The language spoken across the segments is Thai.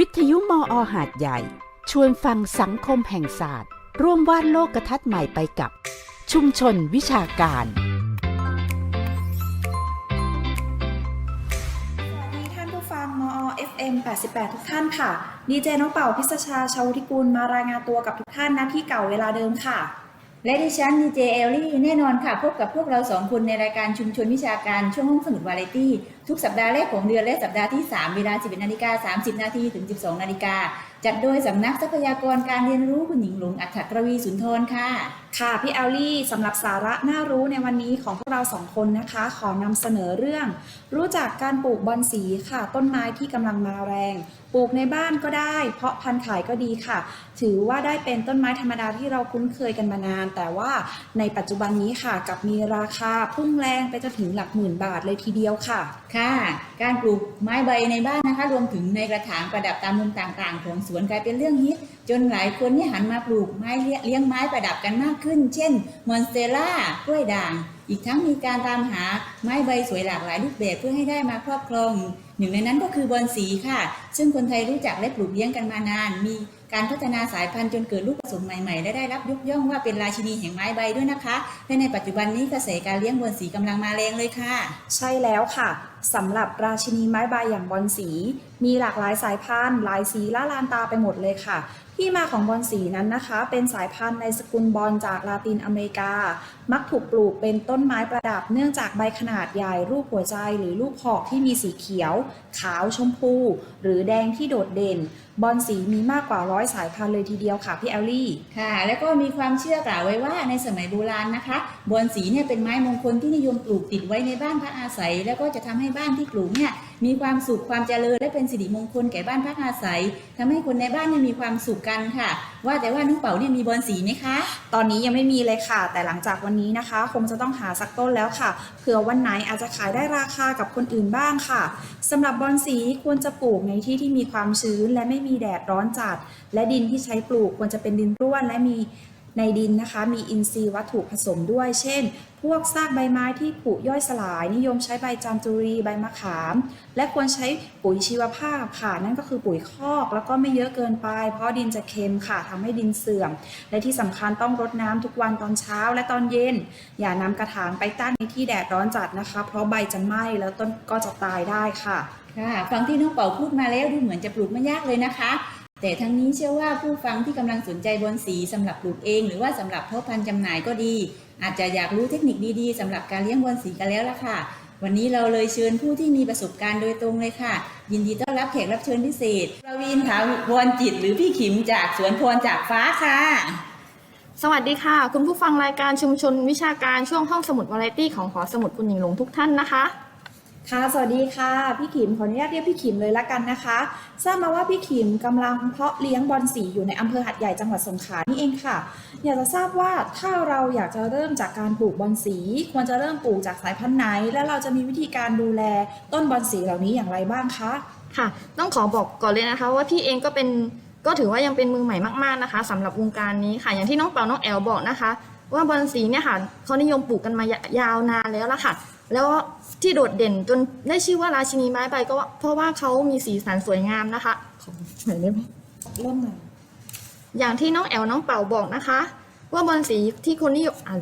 วิทยุมออหาดใหญ่ ชวนฟังสังคมแห่งศาสตร์ ร่วมวาดโลกทัศน์ใหม่ไปกับ ชุมชนวิชาการ สวัสดีท่านผู้ฟังมอ FM 88 ทุกท่านค่ะ ดีเจน้องเป่าพิศชาชาวทิกุลมารายงานตัวกับทุกท่านณที่เก่าเวลาเดิมค่ะ และดิฉันดีเจเอลลี่แน่นอนค่ะ พบกับพวกเราสองคนในรายการชุมชนวิชาการช่วงห้องสมุดวาไรตี้ ทุกสัปดาห์แรกของเดือนและสัปดาห์ที่ 3 เวลา 11นาฬิกา30 นาทีถึง 12 นาฬิกา จัดโดยสำนักทรัพยากรการเรียนรู้คุณหญิงหลงอัฏฐกรวีสุนทรค่ะ ค่ะพี่แอลลี่สำหรับสาระน่ารู้ในวันนี้ของพวกเราสองคนนะคะ ขอนำเสนอเรื่อง รู้จักการปลูกบอนสีค่ะ ต้นไม้ที่กำลังมาแรง ปลูกในบ้านก็ได้ เพาะพันธุ์ขายก็ดีค่ะ ถือว่าได้เป็นต้นไม้ธรรมดาที่เราคุ้นเคยกันมานาน แต่ว่าในปัจจุบันนี้ค่ะกลับมีราคาพุ่งแรงไปจนถึงหลักหมื่นบาทเลยทีเดียวค่ะ ค่ะ การปลูกไม้ใบในบ้านนะคะ รวมถึงในกระถางประดับตามมุมต่างๆ ของสวนกลายเป็นเรื่องฮิตจนหลายคนเนี่ยหันมาปลูกไม้เลี้ยเลี้ยงไม้ประดับกันมากขึ้น เช่น มอนสเตล่ากล้วยด่าง อีกทั้งมีการตามหาไม้ใบสวยหลากหลายรูปแบบเพื่อให้ได้มาครอบครอง หนึ่งในนั้นก็คือบอนสีค่ะ ซึ่งคนไทยรู้จักและปลูกเลี้ยงกันมานาน มีการพัฒนาสายพันธุ์จนเกิดลูกผสมใหม่ๆ และได้รับยกย่องว่าเป็นราชินีแห่งไม้ใบด้วยนะคะ และในปัจจุบันนี้กระแสการเลี้ยงบอนสีกำลังมาแรงเลยค่ะ ใช่แล้วค่ะสำหรับราชินีไม้ใบอย่างบอนสีมีหลากหลายสายพันธุ์หลายสีล่าลานตาไปหมดเลยค่ะ ที่มาของบอนสีนั้นนะคะ เป็นสายพันธุ์ในสกุลบอนจากลาตินอเมริกา มักถูกปลูกเป็นต้นไม้ประดับเนื่องจากใบขนาดใหญ่รูปหัวใจหรือรูปหอกที่มีสีเขียว ขาวชมพู หรือแดงที่โดดเด่น บอนสีมีมากกว่าร้อยสายพันธุ์เลยทีเดียวค่ะพี่แอลลี่ค่ะ แล้วก็มีความเชื่อกล่าวไว้ว่าในสมัยโบราณนะคะ บอนสีเนี่ยเป็นไม้มงคลที่นิยมปลูกติดไว้ในบ้านพักอาศัย แล้วก็จะทำให้บ้านที่ปลูกเนี่ยมีความสุขความเจริญและเป็นสิริมงคลแก่บ้านพักอาศัยทำให้คนในบ้านมีความสุขกันค่ะ ว่าแต่ว่าน้องเป๋าเนี่ยมีบอนสีไหมคะ ตอนนี้ยังไม่มีเลยค่ะ แต่หลังจากวันนี้นะคะ คงจะต้องหาสักต้นแล้วค่ะเผื่อวันไหนอาจจะขายได้ราคากับคนอื่นบ้างค่ะสำหรับบอนสีควรจะปลูกในที่ที่มีความชื้นและไม่มีแดดร้อนจัด และดินที่ใช้ปลูกควรจะเป็นดินร่วนและมี ในดินนะคะมีอินทรีย์วัตถุผสมด้วย เช่น พวกซากใบไม้ที่ผุย่อยสลาย นิยมใช้ใบจามจุรีใบมะขาม และควรใช้ปุ๋ยชีวภาพค่ะ นั่นก็คือปุ๋ยคอก แล้วก็ไม่เยอะเกินไป เพราะดินจะเค็มค่ะทำให้ดินเสื่อม และที่สำคัญต้องรดน้ำทุกวันตอนเช้าและตอนเย็น อย่านำกระถางไปตั้งในที่แดดร้อนจัดนะคะ เพราะใบจะไหม้แล้วต้นก็จะตายได้ค่ะค่ะฟังที่น้องเป๋าพูดมาแล้วดูเหมือนจะปลูกไม่ยากเลยนะคะ แต่ทั้งนี้เชื่อว่าผู้ฟังที่กำลังสนใจบอนสีสำหรับปลูกเอง หรือว่าสำหรับเพาะพันธุ์จำหน่ายก็ดี อาจจะอยากรู้เทคนิคดีๆสำหรับการเลี้ยงบอนสีกันแล้วล่ะค่ะ วันนี้เราเลยเชิญผู้ที่มีประสบการณ์โดยตรงเลยค่ะ ยินดีต้อนรับแขกรับเชิญพิเศษประวินถาวรจิต หรือพี่ขิมจากสวนพรจากฟ้าค่ะ สวัสดีค่ะ คุณผู้ฟังรายการชุมชนวิชาการช่วงห้องสมุดวาไรตี้ของหอสมุดคุณหญิงหลงทุกท่านนะคะ ค่ะ สวัสดีค่ะ พี่ขิม ขออนุญาตเรียกพี่ขิมเลยละกันนะคะ ทราบมาว่าพี่ขิมกำลังเพาะเลี้ยงบอลสีอยู่ในอำเภอหัดใหญ่จังหวัดสงขลานี่เองค่ะ อยากจะทราบว่าถ้าเราอยากจะเริ่มจากการปลูกบอลสี ควรจะเริ่มปลูกจากสายพันธุ์ไหน และเราจะมีวิธีการดูแลต้นบอลสีเหล่านี้อย่างไรบ้างคะ ค่ะ ต้องขอบอกก่อนเลยนะคะ ว่าพี่เองก็เป็น ก็ถือว่ายังเป็นมือใหม่มากๆนะคะสำหรับวงการนี้ค่ะ อย่างที่น้องเปาน้องแอลบอกนะคะ ว่าบอลสีเนี่ยค่ะเขานิยมปลูกกันมายาวนานแล้วละค่ะ แล้วที่โดดเด่นจนได้ชื่อว่าราชินีไม้ใบก็ว่าเพราะว่าเขามีสีสันสวยงามนะคะขอหน่อยได้ไหมเริ่มเลยอย่างที่น้องแอลน้องเป่าบอกนะคะ ว่าบอลสีที่คนนิยมอะ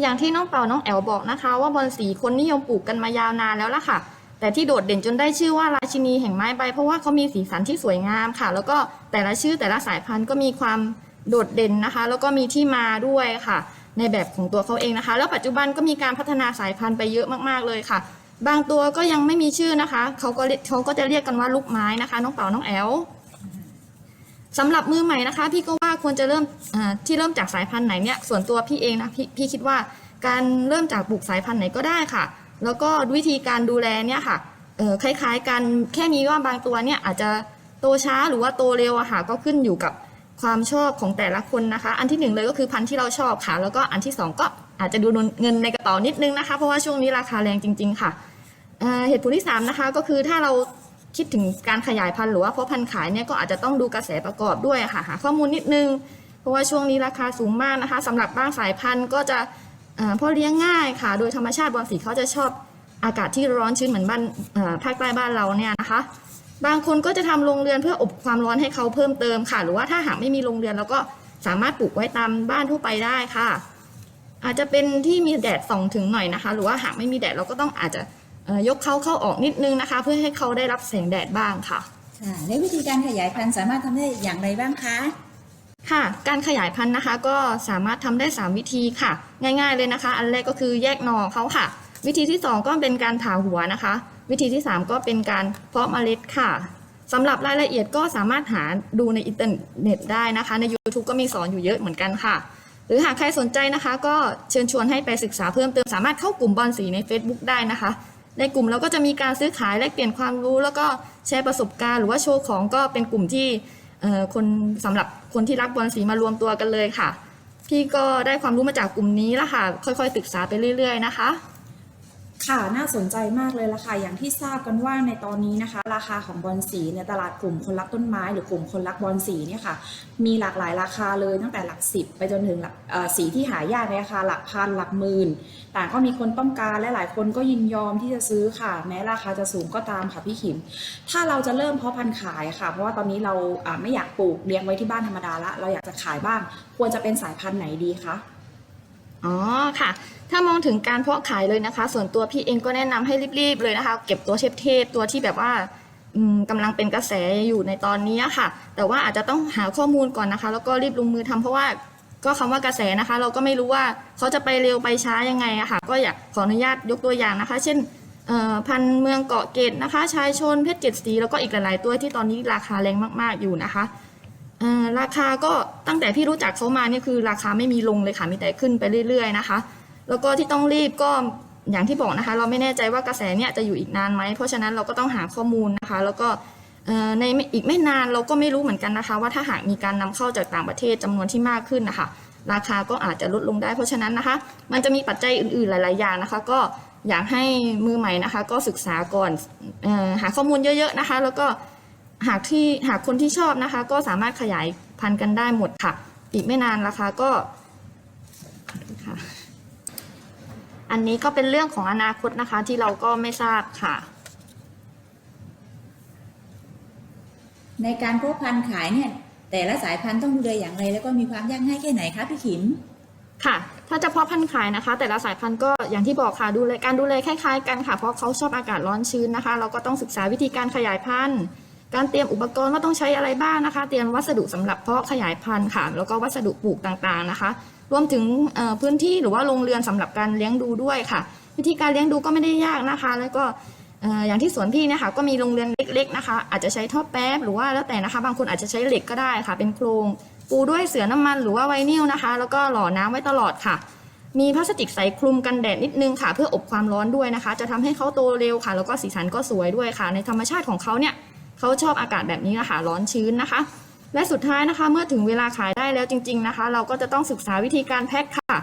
อย่างที่น้องเป่าน้องแอลบอกนะคะ ว่าบอลสีคนนิยมปลูกกันมายาวนานแล้วล่ะค่ะ แต่ที่โดดเด่นจนได้ชื่อว่าราชินีแห่งไม้ใบ เพราะว่าเขามีสีสันที่สวยงามค่ะ แล้วก็แต่ละชื่อแต่ละสายพันธุ์ก็มีความโดดเด่นนะคะ แล้วก็มีที่มาด้วยค่ะ ในแบบของตัวเขาเองนะคะ แล้วปัจจุบันก็มีการพัฒนาสายพันธุ์ไปเยอะมากๆเลยค่ะ บางตัวก็ยังไม่มีชื่อนะคะเขาก็เขาก็จะเรียกกันว่าลูกไม้นะคะ น้องเป่าน้องแอลสำหรับมือใหม่นะคะ พี่ก็ว่าควรจะเริ่มที่เริ่มจากสายพันธุ์ไหนเนี่ยส่วนตัวพี่เองนะพี่พี่คิดว่าการเริ่มจากปลูกสายพันธุ์ไหนก็ได้ค่ะ แล้วก็วิธีการดูแลเนี่ยค่ะคล้ายๆกันแค่นี้ว่าบางตัวเนี่ยอาจจะโตช้าหรือว่าโตเร็วอะค่ะก็ขึ้นอยู่กับ ความชอบของแต่ละคนนะคะ อันที่หนึ่งเลยก็คือพันธุ์ที่เราชอบค่ะ แล้วก็อันที่สองก็อาจจะดูเงินในกระเป๋านิดนึงนะคะ เพราะว่าช่วงนี้ราคาแรงจริง ๆ ค่ะเเหตุผลที่สามนะคะก็คือถ้าเราคิดถึงการขยายพันธุ์หรือว่าเพาะพันธุ์ขายเนี่ยก็อาจจะต้องดูกระแสประกอบด้วยค่ะหาข้อมูลนิดนึง เพราะว่าช่วงนี้ราคาสูงมากนะคะสำหรับบางสายพันธุ์ก็จะเอ่อเพาะเลี้ยงง่ายค่ะ โดยธรรมชาติบอลสีเขาจะชอบอากาศที่ร้อนชื้นเหมือนบ้านภาคใต้บ้านเราเนี่ยนะคะ บางคนก็จะทำโรงเรือนเพื่ออบความร้อนให้เขาเพิ่มเติมค่ะ หรือว่าถ้าหากไม่มีโรงเรือนเราก็สามารถปลูกไว้ตามบ้านทั่วไปได้ค่ะ อาจจะเป็นที่มีแดดส่องถึงหน่อยนะคะ หรือว่าหากไม่มีแดดเราก็ต้องอาจจะเอ่อยกเขาเข้าออกนิดนึงนะคะ เพื่อให้เขาได้รับแสงแดดบ้างค่ะค่ะและวิธีการขยายพันธุ์สามารถทำได้อย่างไรบ้างคะค่ะ การขยายพันธุ์นะคะก็สามารถทำได้ 3 วิธีค่ะ ง่าย ๆเลยนะคะ อันแรกก็คือแยกหน่อเขาค่ะ วิธีที่ 2 ก็เป็นการผ่าหัวนะคะ วิธีที่ 3 ก็เป็นการเพาะเมล็ดค่ะสำหรับรายละเอียดก็สามารถหาดูในอินเทอร์เน็ตได้นะคะ ใน YouTube ก็มีสอนอยู่เยอะเหมือนกันค่ะ หรือหากใครสนใจนะคะ ก็เชิญชวนให้ไปศึกษาเพิ่มเติมสามารถเข้ากลุ่มบอลสีใน Facebook ได้นะคะ ในกลุ่มเราก็จะมีการซื้อขายแลกเปลี่ยนความรู้ แล้วก็แชร์ประสบการณ์หรือว่าโชว์ของก็เป็นกลุ่มที่คนสำหรับคนที่รักบอลสีมารวมตัวกันเลยค่ะ พี่ก็ได้ความรู้มาจากกลุ่มนี้ละค่ะ ค่อยๆศึกษาไปเรื่อย ๆ นะคะ ค่ะ น่าสนใจมากเลยละค่ะ อย่างที่ทราบกันว่าในตอนนี้นะคะ ราคาของบอลสีในตลาดกลุ่มคนรักต้นไม้หรือกลุ่มคนรักบอลสีเนี่ยค่ะ มีหลากหลายราคาเลยตั้งแต่หลักสิบไปจนถึงหลักสีที่หายากในราคาหลักพันหลักหมื่น ต่างก็มีคนต้องการและหลายคนก็ยินยอมที่จะซื้อค่ะ แม้ราคาจะสูงก็ตามค่ะพี่ขิม ถ้าเราจะเริ่มเพาะพันธุ์ขายค่ะ เพราะว่าตอนนี้เราไม่อยากปลูกเลี้ยงไว้ที่บ้านธรรมดาละ เราอยากจะขายบ้าง ควรจะเป็นสายพันธุ์ไหนดีคะ อ๋อค่ะ ถ้ามองถึงการเพาะขายเลยนะคะ ส่วนตัวพี่เองก็แนะนำให้รีบๆเลยนะคะ เก็บตัวเชฟเทพตัวที่แบบว่าอืมกำลังเป็นกระแสอยู่ในตอนนี้ค่ะ แต่ว่าอาจจะต้องหาข้อมูลก่อนนะคะ แล้วก็รีบลงมือทำเพราะว่าก็คำว่ากระแสนะคะ เราก็ไม่รู้ว่าเขาจะไปเร็วไปช้ายังไงอะค่ะ ก็อยากขออนุญาตยกตัวอย่างนะคะ เช่นพันเมืองเกาะเกตนะคะ ชายชนเพชรเจ็ดสีแล้วก็อีกหลายๆตัวที่ตอนนี้ราคาแรงมาก ๆอยู่นะคะ ราคาก็ตั้งแต่พี่รู้จักเขามาเนี่ยคือราคาไม่มีลงเลยค่ะมีแต่ขึ้นไปเรื่อย ๆนะคะ แล้วก็ที่ต้องรีบก็อย่างที่บอกนะคะ เราไม่แน่ใจว่ากระแสเนี่ยจะอยู่อีกนานไหมเพราะฉะนั้นเราก็ต้องหาข้อมูลนะคะ แล้วก็ในอีกไม่นานเราก็ไม่รู้เหมือนกันนะคะ ว่าถ้าหากมีการนำเข้าจากต่างประเทศจำนวนที่มากขึ้นนะคะราคาก็อาจจะลดลงได้เพราะฉะนั้นนะคะ มันจะมีปัจจัยอื่นๆหลาย ๆ อย่างนะคะ ก็อยากให้มือใหม่นะคะ ก็ศึกษาก่อนออหาข้อมูลเยอะ ๆ นะคะ แล้วก็ หากที่หากคนที่ชอบนะคะ ก็สามารถขยายพันธุ์กันได้หมดค่ะ อีกไม่นานราคาก็ขอโทษค่ะอันนี้ก็เป็นเรื่องของอนาคตนะคะที่เราก็ไม่ทราบค่ะ ในการเพาะพันธุ์ขายเนี่ยแต่ละสายพันธุ์ต้องดูแลอย่างไร แล้วก็มีความยากง่ายแค่ไหนคะพี่ขิมค่ะ ถ้าจะเพาะพันธุ์ขายนะคะ แต่ละสายพันธุ์ก็อย่างที่บอกค่ะดูแลการดูแลคล้ายๆกันค่ะเพราะเขาชอบอากาศร้อนชื้นนะคะ เราก็ต้องศึกษาวิธีการขยายพันธุ์ การเตรียมอุปกรณ์ว่าต้องใช้อะไรบ้างนะคะ เตรียมวัสดุสำหรับเพาะขยายพันธุ์ค่ะ แล้วก็วัสดุปลูกต่างๆนะคะ รวมถึงพื้นที่หรือว่าโรงเรือนสำหรับการเลี้ยงดูด้วยค่ะ วิธีการเลี้ยงดูก็ไม่ได้ยากนะคะ แล้วก็อย่างที่สวนพี่นี่ยค่ะก็มีโรงเรือนเล็ก ๆนะคะ อาจจะใช้ท่อแป๊บหรือว่าแล้วแต่นะคะ บางคนอาจจะใช้เหล็กก็ได้ค่ะ เป็นโครงปูด้วยเสือน้ำมันหรือว่าไวนิลนะคะ แล้วก็หล่อน้ำไว้ตลอดค่ะ มีพลาสติกใสคลุมกันแดดนิดนึงค่ะ เพื่ออบความร้อนด้วยนะคะ จะทำให้เขาโตเร็วค่ะ แล้วก็สีสันก็สวยด้วยค่ะ ในธรรมชาติของเขาเนี่ย เขาชอบอากาศแบบนี้นะคะร้อนชื้นนะคะ และสุดท้ายนะคะเมื่อถึงเวลาขายได้แล้วจริง ๆนะคะ เราก็จะต้องศึกษาวิธีการแพ็คค่ะ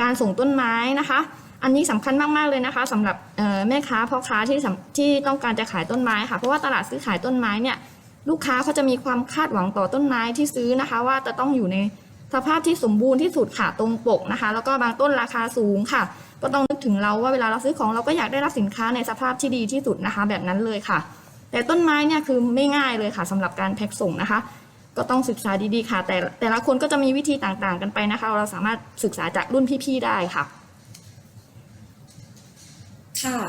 การส่งต้นไม้นะคะ อันนี้สำคัญมากๆเลยนะคะสำหรับแม่ค้าพ่อค้าที่ที่ต้องการจะขายต้นไม้ค่ะเพราะว่าตลาดซื้อขายต้นไม้เนี่ยลูกค้าเขาจะมีความคาดหวังต่อต้นไม้ที่ซื้อนะคะ ว่าจะต้องอยู่ในสภาพที่สมบูรณ์ที่สุดค่ะตรงปกนะคะ แล้วก็บางต้นราคาสูงค่ะ ก็ต้องนึกถึงเราว่าเวลาเราซื้อของเราก็อยากได้รับสินค้าในสภาพที่ดีที่สุดนะคะ แบบนั้นเลยค่ะ แต่ต้นไม้เนี่ยคือไม่ง่ายเลยค่ะสำหรับการแพ็คส่งนะคะ ก็ต้องศึกษาดีๆค่ะ แต่แต่ละคนก็จะมีวิธีต่างๆ กันไปนะคะ เราสามารถศึกษาจากรุ่นพี่ๆได้ค่ะ ค่ะ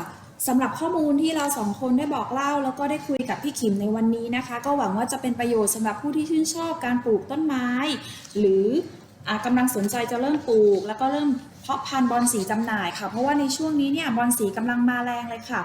สำหรับข้อมูลที่เราสองคนได้บอกเล่า แล้วก็ได้คุยกับพี่ขิมในวันนี้นะคะ ก็หวังว่าจะเป็นประโยชน์สำหรับผู้ที่ชื่นชอบการปลูกต้นไม้ หรืออกำลังสนใจจะเริ่มปลูก แล้วก็เริ่มเพาะพันธุ์บอลสีจำหน่ายค่ะ เพราะว่าในช่วงนี้เนี่ยบอลสีกำลังมาแรงเลยค่ะ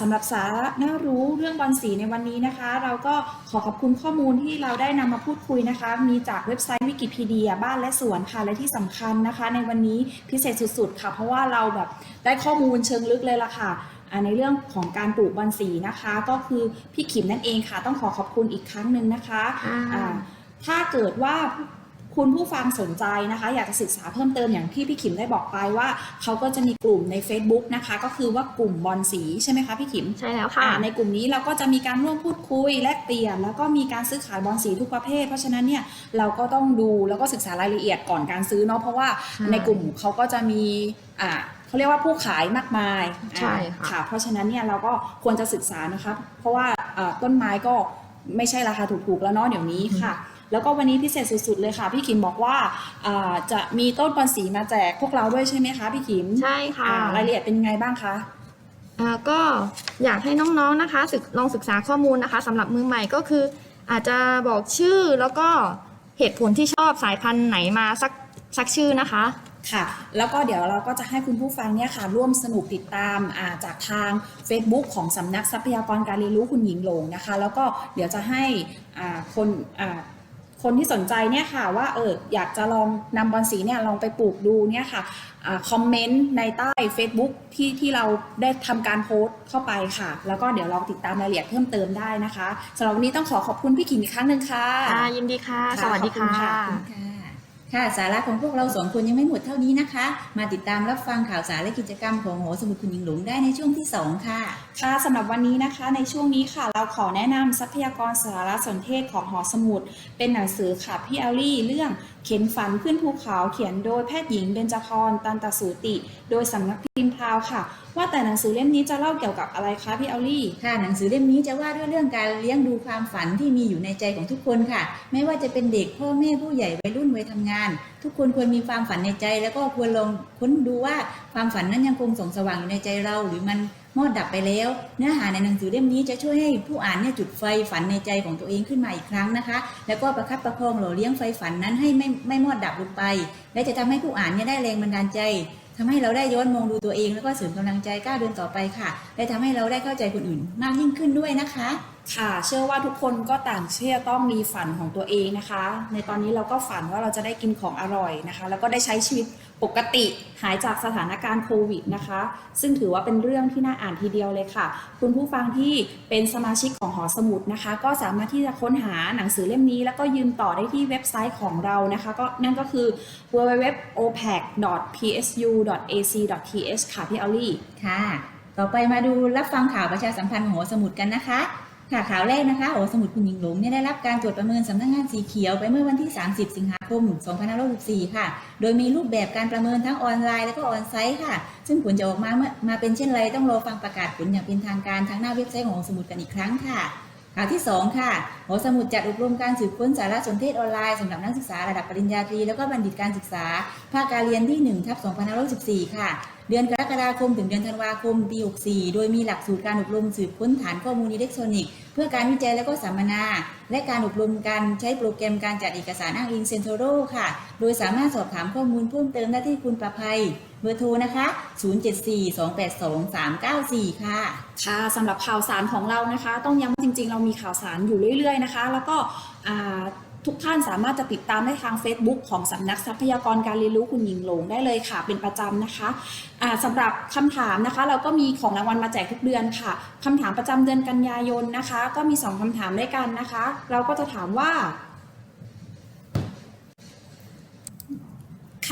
สำหรับสาระน่ารู้เรื่องบอลสีในวันนี้นะคะ เราก็ขอขอบคุณข้อมูลที่เราได้นำมาพูดคุยนะคะ มีจากเว็บไซต์วิกิพีเดียบ้านและสวนค่ะ และที่สำคัญนะคะ ในวันนี้พิเศษสุดๆ ค่ะ เพราะว่าเราแบบได้ข้อมูลเชิงลึกเลยล่ะค่ะอ่าในเรื่องของการปลูกบอนสีนะคะ ก็คือพี่ขิมนั่นเองค่ะ ต้องขอขอบคุณอีกครั้งหนึ่งนะคะค่ะอ่าถ้าเกิดว่า คุณผู้ฟังสนใจนะคะ อยากจะศึกษาเพิ่มเติมอย่างที่พี่ขิมได้บอกไปว่า เขาก็จะมีกลุ่มใน Facebook นะคะ ก็คือว่ากลุ่มบอลสีใช่ไหมคะพี่ขิมใช่แล้วค่ะอ่าในกลุ่มนี้เราก็จะมีการร่วมพูดคุยแลกเปลี่ยน แล้วก็มีการซื้อขายบอลสีทุกประเภท เพราะฉะนั้นเนี่ยเราก็ต้องดูแล้วก็ศึกษารายละเอียดก่อนการซื้อเนาะเพราะว่าใช่ในกลุ่มเขาก็จะมีอ่าเขาเรียกว่าผู้ขายมากมายใช่ค่ะค่ะ เพราะฉะนั้นเนี่ยเราก็ควรจะศึกษานะคะ เพราะว่าเอ่อต้นไม้ก็ไม่ใช่ราคาถูกๆแล้วเนาะเดี๋ยวนี้ค่ะ แล้วก็วันนี้พิเศษสุดๆเลยค่ะ พี่ขิมบอกว่าอ่าจะมีต้นบอนสีมาแจกพวกเราด้วยใช่ไหมคะพี่ขิมใช่ค่ะอ่ารายละเอียดเป็นยังไงบ้างคะอ่าก็อยากให้น้องๆนะคะศึกลองศึกษาข้อมูลนะคะสำหรับมือใหม่ก็คือ อาจจะบอกชื่อแล้วก็เหตุผลที่ชอบสายพันธุ์ไหนมาสักสักชื่อนะคะค่ะ แล้วก็เดี๋ยวเราก็จะให้คุณผู้ฟังเนี่ยค่ะ ร่วมสนุกติดตามอ่าจากทาง Facebook ของสำนักทรัพยากรการเรียนรู้คุณหญิงหลงนะคะ แล้วก็เดี๋ยวจะให้อ่าคนอ่า คนที่สนใจเนี่ยค่ะว่าเอออยากจะลองนำบอนสีเนี่ยลองไปปลูกดูเนี่ยค่ะอาคอมเมนต์ในใต้ Facebook ที่ที่เราได้ทำการโพสต์เข้าไปค่ะ แล้วก็เดี๋ยวลองติดตามรายละเอียดเพิ่มเติมได้นะคะสำหรับวันนี้ต้องขอขอบคุณพี่ขิมอีกครั้งหนึ่งค่ะค่ะยินดีค่ะค่ะ สวัสดีขอบคุณค่ะ ค่ะสาระของพวกเราสองคนยังไม่หมดเท่านี้นะคะ มาติดตามรับฟังข่าวสารและกิจกรรมของหอสมุดคุณหญิงหลงได้ในช่วงที่ 2 ค่ะ ค่ะสำหรับวันนี้นะคะในช่วงนี้ค่ะ เราขอแนะนำทรัพยากรสารสนเทศของหอสมุด เป็นหนังสือค่ะพี่เอลลี่เรื่อง เข็นฝันขึ้นภูเขาเขียนโดยแพทย์หญิงเบญจพรตันตสูติ โดยสำนักพิมพ์พาวค่ะ ว่าแต่หนังสือเล่มนี้จะเล่าเกี่ยวกับอะไรคะพี่แอลลี่ค่ะหนังสือเล่มนี้จะว่าด้วยเรื่องการเลี้ยงดูความฝันที่มีอยู่ในใจของทุกคนค่ะ ไม่ว่าจะเป็นเด็กพ่อแม่ผู้ใหญ่วัยรุ่นวัยทำงาน ทุกคนควรมีความฝันในใจ แล้วก็ควรลองค้นดูว่าความฝันนั้นยังคงส่องสว่างอยู่ในใจเราหรือมัน มอดดับไปแล้ว เนื้อหาในหนังสือเล่มนี้จะช่วยให้ผู้อ่านเนี่ยจุดไฟฝันในใจของตัวเองขึ้นมาอีกครั้งนะคะ แล้วก็ประคับประคองหล่อเลี้ยงไฟฝันนั้นให้ไม่ไม่มอดดับลงไป และจะทำให้ผู้อ่านเนี่ยได้แรงบันดาลใจทำให้เราได้ย้อนมองดูตัวเอง แล้วก็เสริมกำลังใจก้าวเดินต่อไปค่ะและทำให้เราได้เข้าใจคนอื่นมากยิ่งขึ้นด้วยนะคะ ค่ะ เชื่อว่าทุกคนก็ต่างเชื่อต้องมีฝันของตัวเองนะคะ ในตอนนี้เราก็ฝันว่าเราจะได้กินของอร่อยนะคะ แล้วก็ได้ใช้ชีวิตปกติหายจากสถานการณ์โควิดนะคะ ซึ่งถือว่าเป็นเรื่องที่น่าอ่านทีเดียวเลยค่ะ คุณผู้ฟังที่เป็นสมาชิกของหอสมุดนะคะ ก็สามารถที่จะค้นหาหนังสือเล่มนี้ แล้วก็ยืมต่อได้ที่เว็บไซต์ของเรานะคะ ก็นั่นก็คือ www.opac.psu.ac.th ค่ะพี่ออลลี่ค่ะ ต่อไปมาดูรับฟังข่าวประชาสัมพันธ์ของหอสมุดกันนะคะ ค่ะข่าวแรกนะคะหอสมุดคุณหญิงหลงเนี่ยได้รับการตรวจประเมินสำนักงานสีเขียวไปเมื่อวันที่ 30 สิงหาคม 2564 ค่ะ โดยมีรูปแบบการประเมินทั้งออนไลน์และก็ออนไซต์ค่ะ ซึ่งผลจะออกมาเมื่อมาเป็นเช่นไรต้องรอฟังประกาศผลอย่างเป็นทางการทางหน้าเว็บไซต์ของสมุดกันอีกครั้งค่ะข่าวที่ 2 ค่ะ หอสมุดจัดอบรมการสืบค้นสารสนเทศออนไลน์สำหรับนักศึกษาระดับปริญญาตรี แล้วก็บัณฑิตการศึกษา ภาคการเรียนที่1ทับ2514 ค่ะ เดือนกรกฎาคมถึงเดือนธันวาคมปี 64 โดยมีหลักสูตรการอบรมสืบค้นฐานข้อมูลอิเล็กทรอนิกส์เพื่อการวิจัยและก็สัมมนา และการอบรมการใช้โปรแกรมการจัดเอกสารอ้างอิงเซนโทโรค่ะ โดยสามารถสอบถามข้อมูลเพิ่มเติมได้ที่คุณประภัยเบอร์โทรนะคะ 074-282-394 ค่ะ ค่ะสำหรับข่าวสารของเรานะคะ ต้องย้ำว่าจริงๆ เรามีข่าวสารอยู่เรื่อยๆ นะคะ แล้วก็ ทุกท่านสามารถจะติดตามได้ทาง Facebook ของสำนักทรัพยากรการเรียนรู้คุณหญิงหลงได้เลยค่ะ เป็นประจำนะคะสำหรับคำถามนะคะ เราก็มีของรางวัลมาแจกทุกเดือนค่ะคำถามประจำเดือนกันยายนนะคะ ก็มี 2คำถามด้วยกันนะคะ เราก็จะถามว่า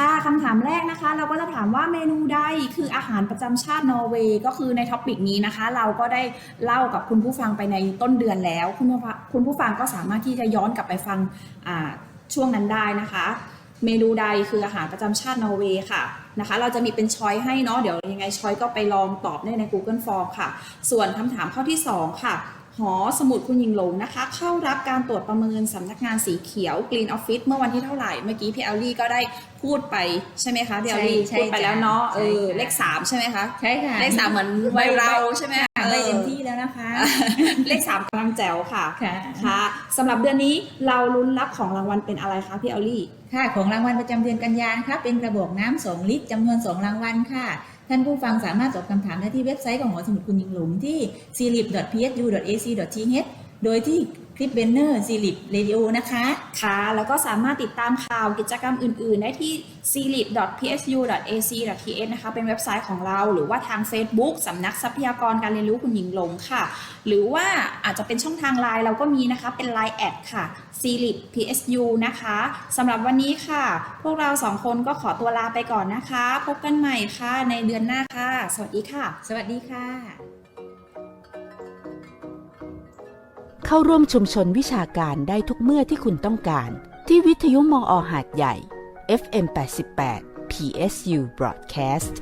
ค่ะคำถามแรกนะคะ เราก็จะถามว่าเมนูใดคืออาหารประจำชาตินอร์เวย์ก็คือในท็อปิกนี้นะคะ เราก็ได้เล่ากับคุณผู้ฟังไปในต้นเดือนแล้ว คุณผู้ฟังคุณผู้ฟังก็สามารถที่จะย้อนกลับไปฟังช่วงนั้นได้นะคะ เมนูใดคืออาหารประจำชาตินอร์เวย์ค่ะนะคะ เราจะมีเป็นช้อยให้เนาะเดี๋ยวยังไงช้อยก็ไปลองตอบได้ใน Google Form ค่ะ ส่วนคำถามข้อที่ 2 ค่ะ หอสมุดคุณหญิงหลงนะคะ เข้ารับการตรวจประเมินสำนักงานสีเขียว Green Office เมื่อวันที่เท่าไหร่ เมื่อกี้พี่แอลลี่ก็ได้พูดไปใช่ไหมคะพี่แอลลี่ใช่พูดไปแล้วเนาะใช่เออค่ะเลข3ใช่ไหมคะใช่ค่ะเลข3เหมือนวัยเราใช่ไหมค่ะเอได้อเต็มที่แล้วนะคะ เลข3กำลังแจ๋วค่ะค่ะค่ะสำหรับเดือนนี้เราลุ้นรับของรางวัลเป็นอะไรคะพี่แอลลี่ค่ะของรางวัลประจำเดือนกันยานะคะเป็นกระบอกน้ำ2ลิตรจำนวน2รางวัลค่ะ ท่านผู้ฟังสามารถตอบคำถามได้ที่เว็บไซต์ของหอสมุดคุณหญิงหลงที่ c l i p p s u a c th โดยที่ ลิปเบนเนอร์ c l i p Radio นะคะค่ะ แล้วก็สามารถติดตามข่าวกิจกรรมอื่น ๆ ได้ที่ c l i p p s u a c t h นะคะ เป็นเว็บไซต์ของเราหรือว่าทาง Facebook สำนักทรัพยากรการเรียนรู้คุณหญิงหลงค่ะ หรือว่าอาจจะเป็นช่องทางไลน์เราก็มีนะคะ เป็น Line แอดค่ะ c l i p psu นะคะสำหรับวันนี้ค่ะ พวกเราสองคนก็ขอตัวลาไปก่อนนะคะ พบกันใหม่ค่ะในเดือนหน้าค่ะ สวัสดีค่ะ สวัสดีค่ะ เข้าร่วมชุมชนวิชาการได้ทุกเมื่อที่คุณต้องการ ที่วิทยุมออหาดใหญ่ FM 88 PSU Broadcast